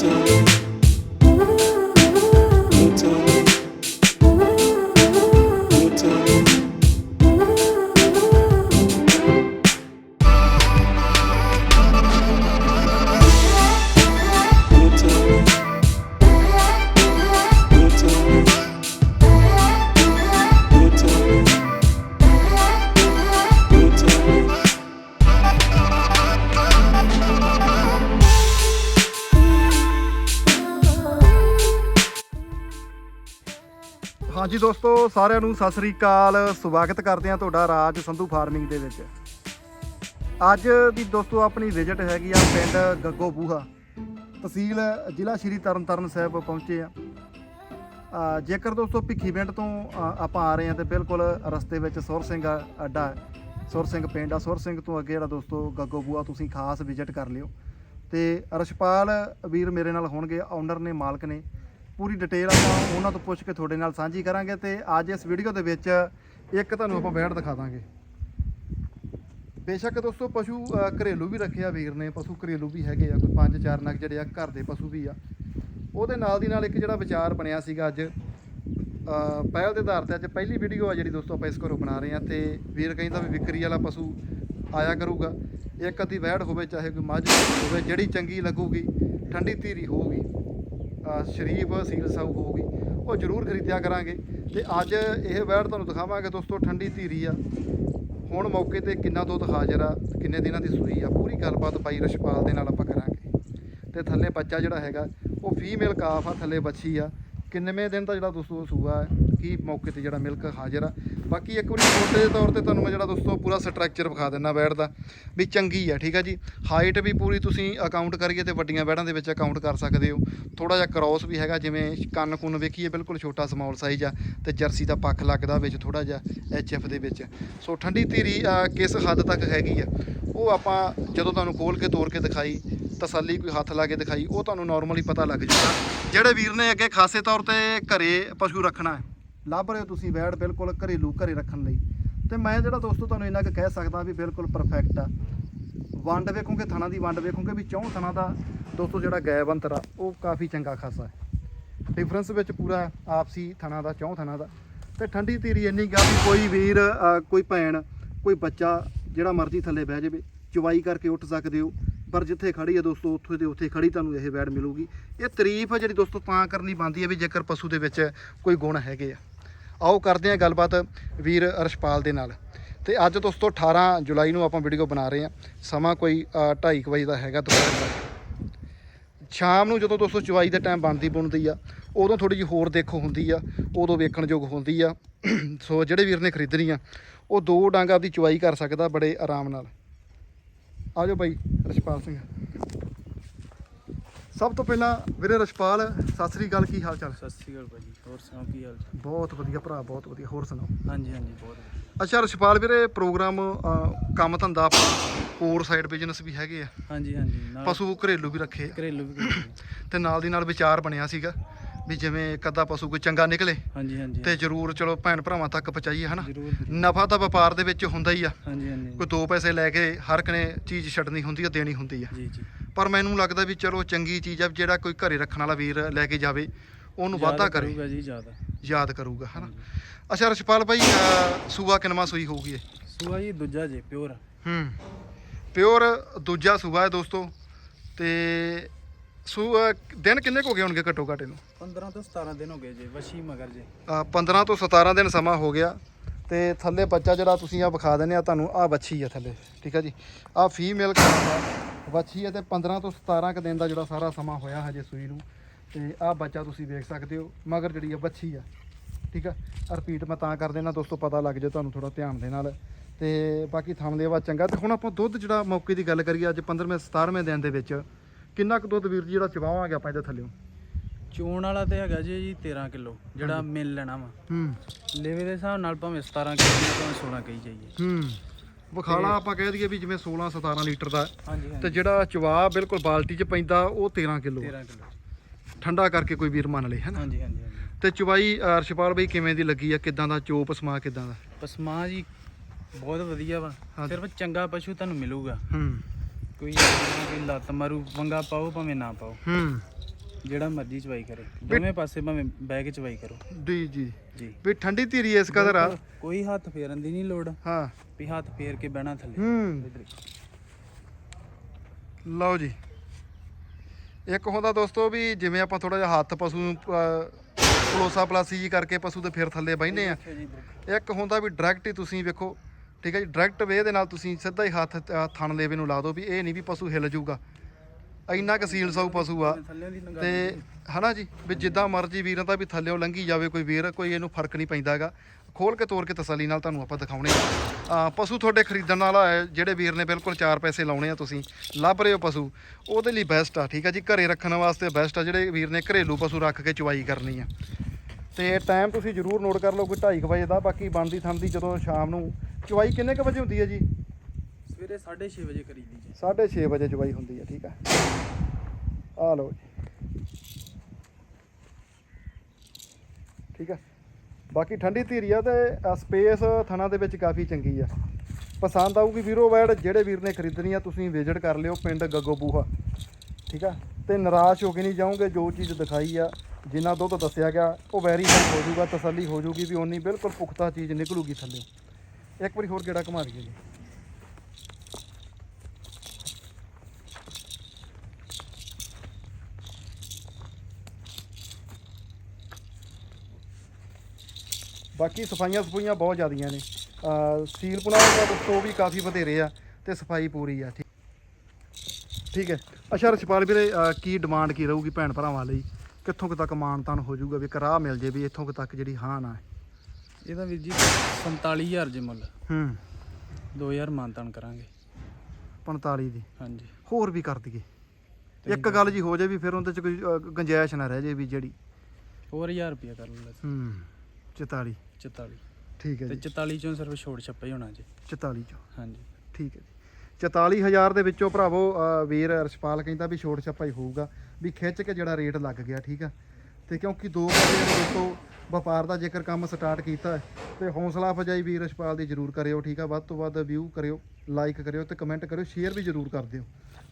to ਹਾਂਜੀ ਦੋਸਤੋ, ਸਾਰਿਆਂ ਨੂੰ ਸਤਿ ਸ੍ਰੀ ਅਕਾਲ। ਸਵਾਗਤ ਕਰਦੇ ਹਾਂ ਤੁਹਾਡਾ ਰਾਜ ਸੰਧੂ ਫਾਰਮਿੰਗ ਦੇ ਵਿੱਚ। ਅੱਜ ਦੀ ਦੋਸਤੋ, ਆਪਣੀ ਵਿਜ਼ਿਟ ਹੈਗੀ ਆ ਪਿੰਡ ਗੱਗੋ ਬੂਹਾ ਤਹਿਸੀਲ ਜ਼ਿਲ੍ਹਾ ਸ਼੍ਰੀ ਤਰਨਤਾਰਨ ਸਾਹਿਬ ਪਹੁੰਚੇ ਆ ਜੇਕਰ ਦੋਸਤੋ ਭਿੱਖੀ ਪਿੰਡ ਤੋਂ ਆਪਾਂ ਆ ਰਹੇ ਹਾਂ ਤੇ ਬਿਲਕੁਲ ਰਸਤੇ ਵਿੱਚ ਸੁਰ ਸਿੰਘ ਅੱਡਾ ਸੁਰ ਸਿੰਘ ਪਿੰਡ ਆ। ਸੁਰ ਸਿੰਘ ਤੋਂ ਅੱਗੇ ਜਿਹੜਾ ਦੋਸਤੋ ਗੱਗੋ ਬੂਹਾ ਤੁਸੀਂ ਖਾਸ ਵਿਜ਼ਿਟ ਕਰ ਲਿਓ। ਤੇ ਰਸ਼ਪਾਲ ਵੀਰ ਮੇਰੇ ਨਾਲ ਹੋਣਗੇ ਓਨਰ ਨੇ ਮਾਲਕ ਨੇ। ਪੂਰੀ ਡਿਟੇਲ ਆਪਾਂ ਉਹਨਾਂ ਤੋਂ ਪੁੱਛ ਕੇ ਤੁਹਾਡੇ ਨਾਲ ਸਾਂਝੀ ਕਰਾਂਗੇ ਤੇ ਅੱਜ ਇਸ ਵੀਡੀਓ ਦੇ ਵਿੱਚ ਇੱਕ ਤੁਹਾਨੂੰ ਆਪਾਂ ਬੈਠ ਦਿਖਾ ਦਾਂਗੇ। ਬੇਸ਼ੱਕ ਦੋਸਤੋ ਪਸ਼ੂ ਘਰੇਲੂ ਵੀ ਰੱਖਿਆ ਵੀਰ ਨੇ, ਪਸ਼ੂ ਘਰੇਲੂ ਵੀ ਹੈਗੇ ਆ, ਕੋਈ ਪੰਜ ਚਾਰ ਨਗ ਜਿਹੜੇ ਆ ਘਰ ਦੇ ਪਸ਼ੂ ਵੀ ਆ। ਉਹਦੇ ਨਾਲ ਦੀ ਨਾਲ ਇੱਕ ਜਿਹੜਾ ਵਿਚਾਰ ਬਣਿਆ ਸੀਗਾ ਅੱਜ ਪਹਿਲ ਦੇ ਆਧਾਰ ਤੇ ਅੱਜ ਪਹਿਲੀ ਵੀਡੀਓ ਆ ਜਿਹੜੀ ਦੋਸਤੋ ਆਪਾਂ ਇਸ ਘਰੋਂ ਬਣਾ ਰਹੇ ਆ ਤੇ ਵੀਰ ਕਹਿੰਦਾ ਵੀ ਵਿਕਰੀ ਵਾਲਾ ਪਸ਼ੂ ਆਇਆ ਕਰੂਗਾ। ਇੱਕ ਅੱਧੀ ਵੈੜ ਹੋਵੇ, ਚਾਹੇ ਕੋਈ ਮੱਝ ਹੋਵੇ, ਜਿਹੜੀ ਚੰਗੀ ਲੱਗੂਗੀ, ਠੰਡੀ ਧੀਰੀ ਹੋਊਗੀ। ਸ਼ਰੀਫ ਸੀਲ ਸਾਊ ਹੋਊਗੀ, ਉਹ ਜ਼ਰੂਰ ਖਰੀਦਿਆ ਕਰਾਂਗੇ। ਤੇ ਅੱਜ ਇਹ ਵੈੜ ਤੁਹਾਨੂੰ ਦਿਖਾਵਾਂਗੇ ਦੋਸਤੋ, ਠੰਡੀ ਧੀਰੀ ਆ। ਹੁਣ ਮੌਕੇ ਤੇ ਕਿੰਨਾ ਦੁੱਧ ਹਾਜ਼ਰ ਆ, ਕਿੰਨੇ ਦਿਨਾਂ ਦੀ ਸੂਈ ਆ, ਪੂਰੀ ਗੱਲਬਾਤ ਬਾਈ ਰਸ਼ਪਾਲ ਦੇ ਨਾਲ ਆਪਾਂ ਕਰਾਂਗੇ। ਤੇ ਥੱਲੇ ਬੱਚਾ ਜਿਹੜਾ ਹੈਗਾ, ਉਹ ਫੀਮੇਲ ਕਾਫ ਆ, ਥੱਲੇ ਬੱਚੀ ਆ। ਕਿੰਨਵੇਂ ਦਿਨ ਦਾ ਜਿਹੜਾ ਦੋਸਤੋ ਸੂਆ ਹੈ, ਕੀ ਮੌਕੇ ਤੇ ਜਿਹੜਾ ਮਿਲਕ ਹਾਜ਼ਰ ਆ। ਬਾਕੀ ਇੱਕ ਵਾਰੀ ਛੋਟੇ ਜਿਹੇ ਤੌਰ ਤੇ ਤੁਹਾਨੂੰ ਮੈਂ ਜਿਹੜਾ ਦੋਸਤੋ ਪੂਰਾ ਸਟਰਕਚਰ ਵਿਖਾ ਦਿੰਦਾ ਬੈਡ ਦਾ, ਵੀ ਚੰਗੀ ਆ, ਠੀਕ ਆ ਜੀ। ਹਾਈਟ ਵੀ ਪੂਰੀ ਤੁਸੀਂ ਅਕਾਊਂਟ ਕਰੀਏ ਤੇ ਵੱਡੀਆਂ ਬੈਡਾਂ ਦੇ ਵਿੱਚ ਅਕਾਊਂਟ ਕਰ ਸਕਦੇ ਹੋ। ਥੋੜਾ ਜਿਹਾ ਕ੍ਰਾਸ ਵੀ ਹੈਗਾ, ਜਿਵੇਂ ਕੰਨ ਕੁੰਨ ਵੇਖੀਏ, ਬਿਲਕੁਲ ਛੋਟਾ ਸਮਾਲ ਸਾਈਜ਼ ਆ ਤੇ ਜਰਸੀ ਦਾ ਪੱਖ ਲੱਗਦਾ ਵਿੱਚ ਥੋੜਾ ਜਿਹਾ ਐਚਐਫ ਦੇ ਵਿੱਚ। ਸੋ ਠੰਡੀ ਧੀਰੀ ਕਿਸ ਹੱਦ ਤੱਕ ਹੈਗੀ ਆ, ਉਹ ਆਪਾਂ ਜਦੋਂ ਤੁਹਾਨੂੰ ਖੋਲ ਕੇ ਤੋੜ ਕੇ ਦਿਖਾਈ, ਤਸੱਲੀ ਕੋਈ ਹੱਥ ਲਾ ਕੇ ਦਿਖਾਈ, ਉਹ ਤੁਹਾਨੂੰ ਨਾਰਮਲੀ ਪਤਾ ਲੱਗ ਜੂਗਾ। ਜਿਹੜੇ ਵੀਰ ਨੇ ਅੱਗੇ ਖਾਸੇ ਤੌਰ ਤੇ ਘਰੇ ਪਸ਼ੂ ਰੱਖਣਾ ਹੈ ਲੱਭ ਰਹੇ ਹੋ ਤੁਸੀਂ ਵੈੜ ਬਿਲਕੁਲ ਘਰੇਲੂ ਘਰੇ ਰੱਖਣ ਲਈ। ਤੇ ਮੈਂ ਜਿਹੜਾ ਦੋਸਤੋ ਤੁਹਾਨੂੰ ਇੰਨਾ ਕੁ ਕਹਿ ਸਕਦਾ ਵੀ ਬਿਲਕੁਲ ਪਰਫੈਕਟ ਆ। ਵੰਡ ਵੇਖੋਗੇ, ਥਣਾ ਦੀ ਵੰਡ ਵੇਖੋਗੇ ਵੀ ਚੌਂ ਥਣਾ ਦਾ ਦੋਸਤੋ ਜਿਹੜਾ ਗੈਬ ਅੰਤਰ ਆ, ਉਹ ਕਾਫੀ ਚੰਗਾ ਖਾਸਾ ਹੈ। ਡਿਫਰੈਂਸ ਵਿੱਚ ਪੂਰਾ ਆਪਸੀ ਥਣਾ ਦਾ, ਚੌਂ ਥਣਾ ਦਾ। ਤੇ ਠੰਡੀ ਧੀਰੀ ਇੰਨੀ ਗਾ ਵੀ ਕੋਈ ਵੀਰ ਕੋਈ ਭੈਣ, ਕੋਈ ਬੱਚਾ ਜਿਹੜਾ ਮਰਜ਼ੀ ਥੱਲੇ ਬਹਿ ਜਾਵੇ ਚਵਾਈ ਕਰਕੇ ਉੱਠ ਸਕਦੇ ਹੋ। ਪਰ ਜਿੱਥੇ ਖੜੀ ਹੈ ਦੋਸਤੋ, ਉੱਥੇ ਦੇ ਉੱਥੇ ਖੜੀ ਤੁਹਾਨੂੰ ਇਹ ਬੈਡ ਮਿਲੂਗੀ। ਇਹ ਤਾਰੀਫ ਹੈ ਜਿਹੜੀ ਦੋਸਤੋ ਤਾਂ ਕਰਨੀ ਬਣਦੀ ਹੈ ਵੀ ਜੇਕਰ ਪਸ਼ੂ ਦੇ ਵਿੱਚ ਕੋਈ ਗੁਣ ਹੈਗੇ ਆ। ਆਓ ਕਰਦੇ ਹਾਂ ਗੱਲਬਾਤ ਵੀਰ ਅਰਸ਼ਪਾਲ ਦੇ ਨਾਲ। ਤੇ ਅੱਜ ਦੋਸਤੋ 18 ਜੁਲਾਈ ਨੂੰ ਆਪਾਂ ਵੀਡੀਓ ਬਣਾ ਰਹੇ ਹਾਂ। ਸਮਾਂ ਕੋਈ 2:30 ਵਜੇ ਦਾ ਹੈਗਾ ਦੁਪਹਿਰ ਦਾ। ਸ਼ਾਮ ਨੂੰ ਜਦੋਂ ਦੋਸਤੋ ਚਵਾਈ ਦਾ ਟਾਈਮ ਬਣਦੀ ਬੁਣਦੀ ਆ, ਉਦੋਂ ਥੋੜੀ ਜਿਹੀ ਹੋਰ ਦੇਖੋ ਹੁੰਦੀ ਆ, ਉਦੋਂ ਵੇਖਣਯੋਗ ਹੁੰਦੀ ਆ। ਸੋ ਜਿਹੜੇ ਵੀਰ ਨੇ ਖਰੀਦਣੀ ਆ ਉਹ ਦੋ ਡਾਂਗ ਆਪਦੀ ਚਵਾਈ ਕਰ ਸਕਦਾ ਬੜੇ ਆਰਾਮ ਨਾਲ। ਆ ਜਾਓ ਬਾਈ ਰਸ਼ਪਾਲ ਸਿੰਘ। ਸਭ ਤੋਂ ਪਹਿਲਾਂ ਵੀਰੇ ਰਸ਼ਪਾਲ ਸਤਿ ਸ੍ਰੀ ਅਕਾਲ ਕੀ ਹਾਲ ਚਾਲ? ਸਤਿ ਸ਼੍ਰੀ ਅਕਾਲ ਭਾਜੀ ਹੋਰ ਸੁਣਾਓ ਕੀ ਹਾਲ ਚਾਲ? ਬਹੁਤ ਵਧੀਆ ਭਰਾ ਬਹੁਤ ਵਧੀਆ ਹੋਰ ਸੁਣਾਓ? ਹਾਂਜੀ ਹਾਂਜੀ ਬਹੁਤ ਵਧੀਆ। ਅੱਛਾ ਰਸ਼ਪਾਲ ਵੀਰੇ ਪ੍ਰੋਗਰਾਮ ਕੰਮ ਧੰਦਾ ਆਪਣਾ ਹੋਰ ਸਾਈਡ ਬਿਜ਼ਨਸ ਵੀ ਹੈਗੇ ਆ। ਹਾਂਜੀ ਹਾਂਜੀ ਨਾਲ ਪਸ਼ੂ ਘਰੇਲੂ ਵੀ ਰੱਖੇ ਆ। ਘਰੇਲੂ ਵੀ ਕਰਦੇ। ਤੇ ਨਾਲ ਦੀ ਨਾਲ ਵਿਚਾਰ ਬਣਿਆ ਸੀਗਾ ਵੀ ਜਿਵੇਂ ਇੱਕ ਅੱਧਾ ਪਸ਼ੂ ਕੋਈ ਚੰਗਾ ਨਿਕਲੇ ਹਾਂਜੀ ਹਾਂਜੀ। ਤੇ ਜ਼ਰੂਰ ਚਲੋ ਭੈਣ ਭਰਾਵਾਂ ਤੱਕ ਪਹੁੰਚਾਈਏ ਹਨਾ? ਜ਼ਰੂਰ ਜ਼ਰੂਰ। ਨਫਾ ਤਾਂ ਵਪਾਰ ਦੇ ਵਿੱਚ ਹੁੰਦਾ ਹੀ ਆ। ਹਾਂਜੀ ਹਾਂਜੀ। ਕੋਈ ਦੋ ਪੈਸੇ ਲੈ ਕੇ ਹਰ ਕਨੇ ਚੀਜ਼ ਛੱਡਣੀ ਹੁੰਦੀ ਆ ਦੇਣੀ ਹੁੰਦੀ ਆ। ਜੀ ਜੀ। ਪਰ ਮੈਨੂੰ ਲੱਗਦਾ ਵੀ ਚਲੋ ਚੰਗੀ ਚੀਜ਼ ਆ ਜਿਹੜਾ ਕੋਈ ਘਰੇ ਰੱਖਣ ਵਾਲਾ ਵੀਰ ਲੈ ਕੇ ਜਾਵੇ ਉਹਨੂੰ ਵਾਧਾ ਕਰੇ। ਕਰੂਗਾ ਜੀ ਜ਼ਿਆਦਾ ਯਾਦ ਕਰੂਗਾ ਹਨਾ। ਅੱਛਾ ਰਸ਼ਪਾਲ ਭਾਈ ਸੂਆ ਕਿਨਵਾ ਸੂਈ ਹੋਊਗੀ ਇਹ? ਸੂਆ ਜੀ ਦੂਜਾ ਜੇ ਪਿਓਰ। ਹੂੰ। ਪਿਓਰ ਦੂਜਾ ਸੂਆ ਹੈ ਦੋਸਤੋ ਤੇ ਸੂਆ ਦਿਨ ਕਿੰਨੇ ਕੁ ਹੋ ਗਏ ਹੋਣਗੇ ਘੱਟੋ ਘੱਟ ਇਹਨੂੰ? 15 ਤੋਂ 17 ਦਿਨ ਹੋ ਗਏ ਜੀ ਵਸ਼ੀ ਮਗਰ ਜੇ। ਅਹ 15 ਤੋਂ 17 ਦਿਨ ਸਮਾਂ ਹੋ ਗਿਆ ਤੇ ਥੱਲੇ ਬੱਚਾ ਜਿਹੜਾ ਤੁਸੀਂ ਆ ਵਿਖਾ ਦਿੰਦੇ ਆ ਤੁਹਾਨੂੰ ਆ ਬੱਚੀ ਆ ਥੱਲੇ ਠੀਕ ਆ ਜੀ? ਆ ਫੀਮੇਲ ਕਾਫ ਬੱਚੀ ਹੈ ਤੇ 15 ਤੋਂ 17 ਕ ਦਿਨ ਦਾ ਜਿਹੜਾ ਸਾਰਾ ਸਮਾਂ ਹੋਇਆ ਹਜੇ ਸੂਈ ਨੂੰ ਤੇ ਆ ਬੱਚਾ ਤੁਸੀਂ ਵੇਖ ਸਕਦੇ ਹੋ ਮਗਰ ਜਿਹੜੀ ਆ ਬੱਚੀ ਆ ਠੀਕ ਆ? ਰਿਪੀਟ ਮੈਂ ਤਾਂ ਕਰ ਦੇਣਾ ਦੋਸਤੋ ਪਤਾ ਲੱਗ ਜਾਏ ਤੁਹਾਨੂੰ ਥੋੜਾ ਧਿਆਨ ਦੇ ਨਾਲ। ਤੇ ਬਾਕੀ ਥਣ ਦੇ ਵਾ ਚੰਗਾ ਤੇ ਹੁਣ ਆਪਾਂ ਦੁੱਧ ਜਿਹੜਾ ਮੌਕੇ ਦੀ ਗੱਲ ਕਰੀਏ ਅੱਜ 15ਵੇਂ 17ਵੇਂ ਦਿਨ ਦੇ ਵਿੱਚ ਕਿੰਨਾ ਕੁ ਦੁੱਧ ਵੀਰ ਜੀ ਜਿਹੜਾ ਚਵਾਵਾਂਗੇ ਆਪਾਂ ਇਹਦੇ ਥੱਲੇੋਂ ਚੋਣ ਵਾਲਾ ਤੇ ਹੈਗਾ ਜੀ ਜੀ 13 ਕਿਲੋ ਜਿਹੜਾ ਮਿਲ ਲੈਣਾ ਵਾ। ਹੂੰ। ਲੇਵੇ ਦੇ ਹਿਸਾਬ ਨਾਲ ਭਾਵੇਂ 17 ਕਿਲੋ ਭਾਵੇਂ 16 ਕਹੀ ਜਾਈਏ। ਹੂੰ। ਵਿਖਾਲਾ ਆਪਾਂ ਕਹਿ ਦਈਏ ਵੀ ਜਿਵੇਂ 16 17 ਲੀਟਰ ਦਾ ਹਾਂਜੀ ਤੇ ਹਾਂਜੀ ਜਿਹੜਾ ਚਵਾ ਬਿਲਕੁਲ ਬਾਲਟੀ 'ਚ ਪੈਂਦਾ ਉਹ 13 ਕਿਲੋ 13 ਕਿਲੋ ਠੰਡਾ ਕਰਕੇ ਕੋਈ ਵੀਰ ਮੰਨ ਲੇ ਹਨਾ? ਹਾਂਜੀ ਹਾਂਜੀ ਹਾਂਜੀ। ਤੇ ਚਵਾਈ ਅਰਸ਼ਪਾਲ ਬਈ ਕਿਵੇਂ ਦੀ ਲੱਗੀ ਆ? ਕਿਦਾਂ ਦਾ ਚੋਪ ਸਮਾ ਕਿਦਾਂ ਦਾ? ਪਸਮਾ ਜੀ ਬਹੁਤ ਵਧੀਆ ਵਾ। ਹਾਂਜੀ। ਸਿਰਫ ਚੰਗਾ ਪਸ਼ੂ ਤੁਹਾਨੂੰ ਮਿਲੂਗਾ। ਹੂੰ। ਕੋਈ ਲੱਤ ਮਾਰੂ ਵੰਗਾ ਪਾਓ ਭਾਵੇਂ ਨਾ ਪਾਓ। ਹੂੰ। ਜਿਹੜਾ ਮਰਜ਼ੀ ਚਵਾਈ ਕਰੇ। ਦੋਵੇਂ ਪਾਸੇ ਭਾਵੇਂ ਬਹਿ ਕੇ ਚਵਾਈ ਕਰੋ। ਜੀ ਜੀ। ਜੀ। ਵੀ ਠੰਡੀ ਧੀਰੀ ਇਸ ਕਦਰ ਆ। ਕੋਈ ਹੱਥ ਫੇਰਨ ਦੀ ਨਹੀਂ ਲੋੜ। ਹਾਂ। ਵੀ ਹੱਥ ਫੇਰ ਕੇ ਬਹਿਣਾ ਥੱਲੇ। ਹੂੰ। ਲਓ ਜੀ। ਇੱਕ ਹੁੰਦਾ ਦੋਸਤੋ ਵੀ ਜਿਵੇਂ ਆਪਾਂ ਥੋੜਾ ਜਿਹਾ ਹੱਥ ਪਸ਼ੂ ਨੂੰ ਪਲੋਸਾ ਪਲਾਸੀ ਜੀ ਕਰਕੇ ਪਸ਼ੂ ਦੇ ਫਿਰ ਥੱਲੇ ਬਹਿਨੇ ਆ। ਇੱਕ ਹੁੰਦਾ ਵੀ ਡਾਇਰੈਕਟ ਹੀ ਤੁਸੀਂ ਵੇਖੋ ਠੀਕ ਹੈ ਜੀ ਡਾਇਰੈਕਟ ਵੇ ਦੇ ਨਾਲ ਤੁਸੀਂ ਸਿੱਧਾ ਹੀ ਹੱਥ ਥਣ ਲੇਵੇ ਨੂੰ ਲਾ ਦਿਓ ਵੀ ਇਹ ਨਹੀਂ ਵੀ ਪਸ਼ੂ ਹਿੱਲ ਜਾਊਗਾ ਇੰਨਾ ਕੁ ਸੀਲ ਸਾਊ ਪਸ਼ੂ ਆ। ਥੱਲੇ ਦੀ ਤੇ ਹਨਾ ਜੀ ਵੀ ਜਿੱਦਾਂ ਮਰਜ਼ੀ ਵੀਰਾਂ ਦਾ ਵੀ ਥੱਲਿਓਂ ਲੰਘੀ ਜਾਵੇ ਕੋਈ ਵੀਰ ਕੋਈ ਇਹਨੂੰ ਫ਼ਰਕ ਨਹੀਂ ਪੈਂਦਾ ਹੈਗਾ ਖੋਲ ਕੇ ਤੋੜ ਕੇ ਤਸੱਲੀ ਨਾਲ ਤੁਹਾਨੂੰ ਆਪਾਂ ਦਿਖਾਉਣੇ ਆ। ਪਸ਼ੂ ਤੁਹਾਡੇ ਖਰੀਦਣ ਵਾਲਾ ਹੈ ਜਿਹੜੇ ਵੀਰ ਨੇ ਬਿਲਕੁਲ 4 ਪੈਸੇ ਲਾਉਣੇ ਆ ਤੁਸੀਂ ਲੱਭ ਰਹੇ ਹੋ ਪਸ਼ੂ। ਉਹਦੇ ਲਈ ਬੈਸਟ ਆ ਠੀਕ ਆ ਜੀ ਘਰੇ ਰੱਖਣ ਵਾਸਤੇ ਬੈਸਟ ਆ ਜਿਹੜੇ ਵੀਰ ਨੇ ਘਰੇਲੂ ਪਸ਼ੂ ਰੱਖ ਕੇ ਚੁਆਈ ਕਰਨੀ ਆ। ਤੇ ਟਾਈਮ ਤੁਸੀਂ ਜ਼ਰੂਰ ਨੋਟ ਕਰ ਲਓ ਕੋਈ 2:30 ਵਜੇ ਦਾ ਬਾਕੀ ਬਣਦੀ ਥਣਦੀ ਜਦੋਂ ਸ਼ਾਮ ਨੂੰ ਚੁਆਈ ਕਿੰਨੇ ਕੁ ਵਜੇ ਹੁੰਦੀ ਹੈ ਜੀ? ਸਵੇਰੇ 6:30 ਵਜੇ ਕਰੀਦੀ ਜੀ। 6:30 ਵਜੇ ਜਵਾਈ ਹੁੰਦੀ ਹੈ, ਠੀਕ ਹੈ। ਆ ਲਓ ਜੀ। ਠੀਕ ਹੈ। ਬਾਕੀ ਠੰਡੀ ਧੀਰੀ ਆ ਤੇ ਸਪੇਸ ਥਣਾ ਦੇ ਵਿੱਚ ਕਾਫੀ ਚੰਗੀ ਆ। ਪਸੰਦ ਆਊਗੀ ਵੀਰੋ ਵੈਡ ਜਿਹੜੇ ਵੀਰ ਨੇ ਖਰੀਦਣੀ ਆ, ਤੁਸੀਂ ਵਿਜ਼ਿਟ ਕਰ ਲਿਓ ਪਿੰਡ ਗੱਗੋ ਬੂਹਾ ਠੀਕ ਆ ਤੇ ਨਿਰਾਸ਼ ਹੋ ਕੇ ਨਹੀਂ ਜਾਓਗੇ, ਜੋ ਚੀਜ਼ ਦਿਖਾਈ ਆ, ਜਿੰਨਾ ਦੁੱਧ ਦੱਸਿਆ ਗਿਆ, ਉਹ ਵੈਰੀਫਾਈ ਹੋ ਜਾਊਗਾ, ਤਸੱਲੀ ਹੋ ਜਾਊਗੀ ਵੀ ਓਨੀ ਬਿਲਕੁਲ ਪੁਖਤਾ ਚੀਜ਼ ਨਿਕਲੂਗੀ ਥੱਲੇ। ਇੱਕ ਵਾਰੀ ਹੋਰ ਗੇੜਾ ਘੁਮਾ ਦਈਏ ਜੀ। ਬਾਕੀ ਸਫਾਈਆਂ ਸਫੂਈਆਂ ਬਹੁਤ ਜ਼ਿਆਦੀਆਂ ਨੇ। ਸੀਲ ਪੁਣਾ ਦਾ ਦੋਸਤੋ ਵੀ ਕਾਫੀ ਵਧੇਰੇ ਆ ਤੇ ਸਫ਼ਾਈ ਪੂਰੀ ਆ ਠੀਕ। ਠੀਕ ਹੈ। ਅੱਛਾ ਰਛਪਾਲ ਵੀਰੇ ਕੀ ਡਿਮਾਂਡ ਕੀ ਰਹੂਗੀ ਭੈਣ ਭਰਾਵਾਂ ਲਈ? ਕਿੱਥੋਂ ਕੁ ਤੱਕ ਮਾਨਤਾਨ ਹੋ ਜਾਊਗਾ? ਵੀ ਇੱਕ ਰਾਹ ਮਿਲ ਜੇ ਵੀ ਇੱਥੋਂ ਕੁ ਤੱਕ ਜਿਹੜੀ ਹਾਂ ਨਾ ਇਹਦਾ ਵੀਰ ਜੀ 47000 ਜੇ ਮੁੱਲ। ਹੂੰ। 2000 ਮਾਨਤਾਨ ਕਰਾਂਗੇ। 45 ਦੀ। ਹਾਂਜੀ। ਹੋਰ ਵੀ ਕਰ ਦਈਏ। ਇੱਕ ਗੱਲ ਜੀ ਹੋ ਜੇ ਵੀ ਫਿਰ ਉਹਦੇ ਚ ਕੋਈ ਗੁੰਜਾਇਸ਼ ਨਾ ਰਹਿ ਜੇ ਵੀ ਜਿਹੜੀ। ਹੋਰ 1000 ਰੁਪਿਆ ਕਰ ਲੈਂਦਾ ਹੂੰ। 44 44 ਠੀਕ ਹੈ ਤੇ ਜੀ। 44 ਚੋਂ ਸਿਰਫ ਛੋੜ ਛੱਪਾ ਹੀ ਹੋਣਾ ਜੀ। 44 ਚੋਂ। ਹਾਂਜੀ। ਠੀਕ ਹੈ ਜੀ। 44000 ਦੇ ਵਿੱਚੋਂ ਭਰਾਵੋ ਵੀਰ ਰਸ਼ਪਾਲ ਕਹਿੰਦਾ ਵੀ ਛੋਟ ਛੱਪਾ ਹੀ ਹੋਊਗਾ ਵੀ ਖਿੱਚ ਕੇ ਜਿਹੜਾ ਰੇਟ ਲੱਗ ਗਿਆ ਠੀਕ ਆ। ਤੇ ਕਿਉਂਕਿ ਦੋ ਵਾਰੀ ਦੋਸਤੋ ਵਪਾਰ ਦਾ ਜੇਕਰ ਕੰਮ ਸਟਾਰਟ ਕੀਤਾ ਹੈ ਤੇ ਹੌਸਲਾ ਅਫਜਾਈ ਵੀਰ ਰਸ਼ਪਾਲ ਦੀ ਜਰੂਰ ਕਰਿਓ ਠੀਕ ਆ। ਵੱਧ ਤੋਂ ਵੱਧ ਵਿਊ ਕਰਿਓ ਲਾਈਕ ਕਰਿਓ ਤੇ ਕਮੈਂਟ ਕਰਿਓ ਸ਼ੇਅਰ ਵੀ ਜਰੂਰ ਕਰ ਦਿਓ।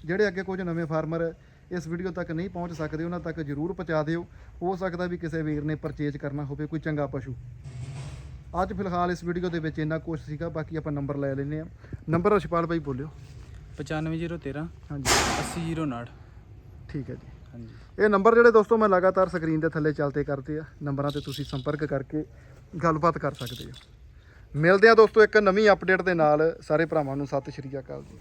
ਜਿਹੜੇ ਅੱਗੇ ਕੁਝ ਨਵੇਂ ਫਾਰਮਰ ਇਸ ਵੀਡੀਓ ਤੱਕ ਨਹੀਂ ਪਹੁੰਚ ਸਕਦੇ ਉਹਨਾਂ ਤੱਕ ਜਰੂਰ ਪਹੁੰਚਾ ਦਿਓ। ਹੋ ਸਕਦਾ ਵੀ ਕਿਸੇ ਵੀਰ ਨੇ ਪਰਚੇਜ ਕਰਨਾ ਹੋਵੇ ਕੋਈ ਚੰਗਾ ਪਸ਼ੂ। ਅੱਜ ਫਿਲਹਾਲ ਇਸ ਵੀਡੀਓ ਦੇ ਵਿੱਚ ਇੰਨਾ ਕੁਛ ਸੀਗਾ ਬਾਕੀ ਆਪਾਂ ਨੰਬਰ ਲੈ ਲੈਨੇ ਆ ਨੰਬਰ ਰਸ਼ਪਾਲ ਭਾਈ ਬੋਲਿਓ। 95013 ਹਾਂਜੀ। 80059 ਠੀਕ ਹੈ ਜੀ। ਹਾਂਜੀ। ਇਹ ਨੰਬਰ ਜਿਹੜੇ ਦੋਸਤੋ ਮੈਂ ਲਗਾਤਾਰ ਸਕਰੀਨ ਦੇ ਥੱਲੇ ਚਲਤੇ ਕਰਦੇ ਆ ਨੰਬਰਾਂ ਤੇ ਤੁਸੀਂ ਸੰਪਰਕ ਕਰਕੇ ਗੱਲਬਾਤ ਕਰ ਸਕਦੇ ਹੋ। ਮਿਲਦੇ ਆ ਦੋਸਤੋ ਇੱਕ ਨਵੀਂ ਅਪਡੇਟ ਦੇ ਨਾਲ ਸਾਰੇ ਭਰਾਵਾਂ ਨੂੰ ਸਤਿ ਸ਼੍ਰੀ ਅਕਾਲ ਜੀ।